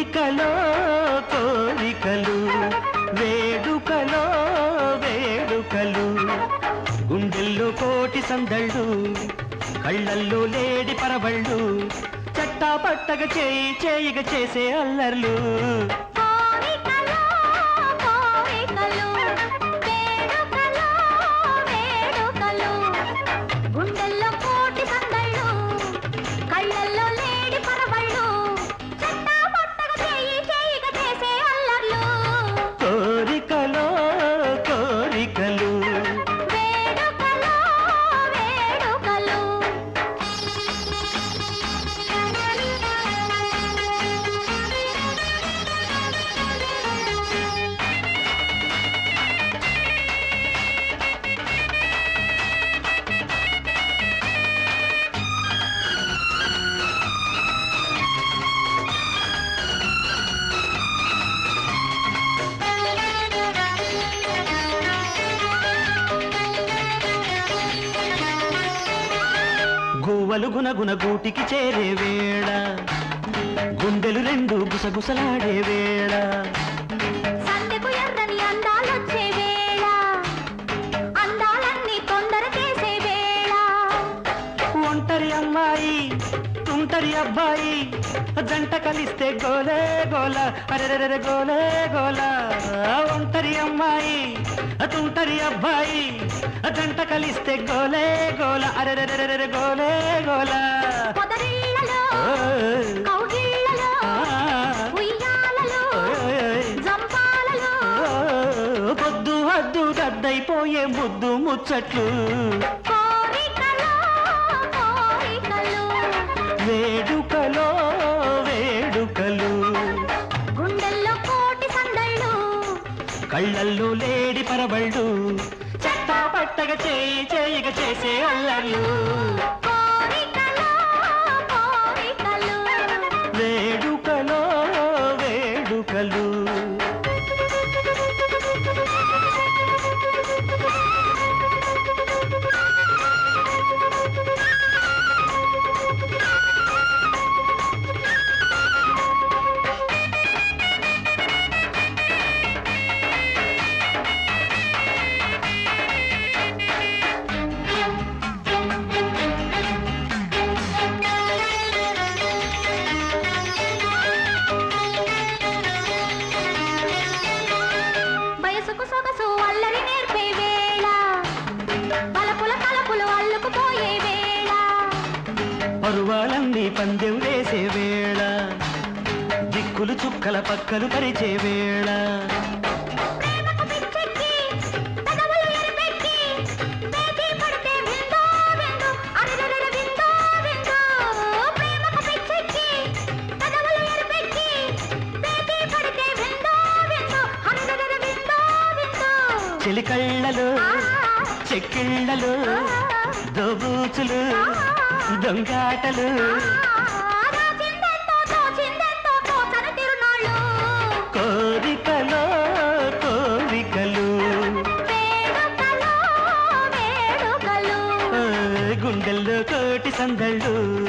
కోరికలో కోరికలు వేడుకలో వేడుకలు. గుండెల్లో కోటి సందళ్ళు కళ్ళల్లో లేడి పరబళ్ళు చట్టా పట్టగ చేయి చేయిగ చేసే అల్లర్లు. గువ్వలు గునగున గూటికి చేరే వేళ గుండెలు రెండు గుసగుసలాడే వేళ. తుంటరి అబ్బాయి జంట కలిస్తే గోలే గోల అరెరెరె గోలే గోల. ఒంటరి అమ్మాయి తుంటరి అబ్బాయి జంట కలిస్తే గోలే గోల అరెరెరెరె గోలే గోల. పొద్దు హద్దు దద్దైపోయే ముద్దు ముచ్చట్లు. కళ్ళల్లో లేడి పరబళ్ళు. చట్టా పట్టగ చేయి చేయిగ చేసే అల్లర్లు. వేడుకలో వేడుకలు. వయసుకు సొగసు అల్లరి నేర్పే వేళ. బలపుల తలపులు అల్లుకుపోయే వేళ. పరువాలన్నీ పందెం వేసే వేళ. దిక్కులు చుక్కల పక్కలు పరిచే వేళ. చెలికళ్ళలు చెక్కిళ్ళలు దోబూచులు దొంగాటలు. కోరికలో కోరికలు. గుండెల్లో కోటి సందళ్ళు.